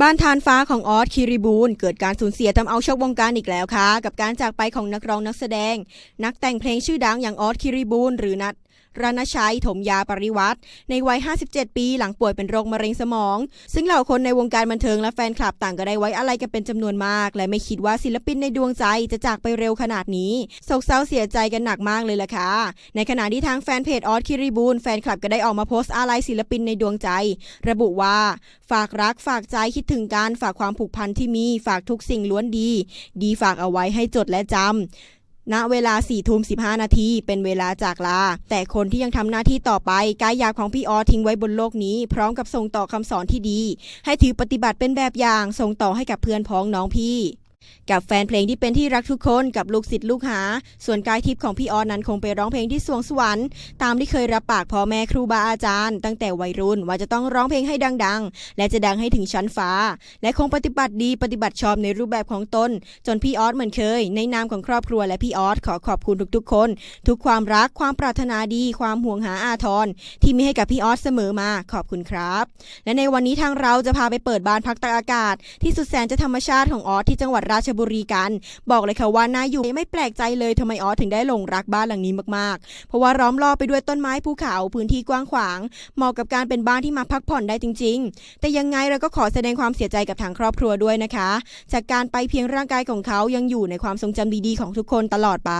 บ้านทานฟ้าของออสคิริบูลเกิดการสูญเสียทำเอาช็อกวงการอีกแล้วค่ะ กับการจากไปของนักร้องนักแสดง นักแต่งเพลงชื่อดังอย่างออสคิริบูลหรือนัท รณชัย ถมยาปริวัติ ในวัย 57 ปีหลังป่วยเป็นโรคมะเร็งสมอง ซึ่งเหล่าคนในวงการบันเทิงและแฟนคลับต่างก็ได้ไว้อะไรกันเป็นจำนวนมาก และไม่คิดว่าศิลปินในดวงใจจะจากไปเร็วขนาดนี้โศกเศร้าเสียใจกันหนักมากเลยล่ะค่ะ ในขณะที่ทางแฟนเพจออสคิริบูลแฟนคลับก็ได้ออกมาโพสต์อาลัยศิลปินในดวงใจ ระบุว่า ฝากรักฝากใจคิดถึงการฝากความผูกพันที่มีฝากทุกสิ่งล้วนดี ดีฝากเอาไว้ให้จดและจำ ณเวลา4ทุ่ม15 นาทีเป็นเวลาจากลา แต่คนที่ยังทำหน้าที่ต่อไปกายหยาบของพี่ออทิ้งไว้บนโลกนี้ พร้อมกับส่งต่อคำสอนที่ดี ให้ถือปฏิบัติเป็นแบบอย่างส่งต่อให้กับเพื่อนพ้องน้องพี่ กับแฟนเพลงที่เป็นที่รักทุกคนกับลูกศิษย์ลูกหา ส่วนกายทิพย์ของพี่ออสนั้นคงไปร้องเพลงที่สวงสวรรค์ตามที่เคยรับปากพ่อแม่ครูบาอาจารย์ ตั้งแต่วัยรุ่นว่าจะต้องร้องเพลงให้ดังๆ และจะดังให้ถึงชั้นฟ้า และคงปฏิบัติดีปฏิบัติชอบในรูปแบบของตน จนพี่ออสเหมือนเคย ในนามของครอบครัวและพี่ออสขอขอบคุณทุกๆ คน ทุกความรักความปรารถนาดีความห่วงหาอาทรที่มีให้กับพี่ออสเสมอมาขอบคุณครับ และในวันนี้ทางเราจะพาไปเปิดบ้านพักตากอากาศ ที่สุดแสนจะธรรมชาติของออสที่จังหวัดราชบุรีกัน บอกเลยค่ะว่าน่าอยู่ไม่แปลกใจเลยทำไมออถึงได้หลงรักบ้านหลังนี้มากๆ เพราะว่าล้อมรอบไปด้วยต้นไม้ภูเขาพื้นที่กว้างขวาง เหมาะกับการเป็นบ้านที่มาพักผ่อนได้จริง ๆ แต่ยังไงเราก็ขอแสดงความเสียใจกับทางครอบครัวด้วยนะคะ จากการไปเพียงร่างกายของเขายังอยู่ในความทรงจำดีๆของทุกคนตลอดไป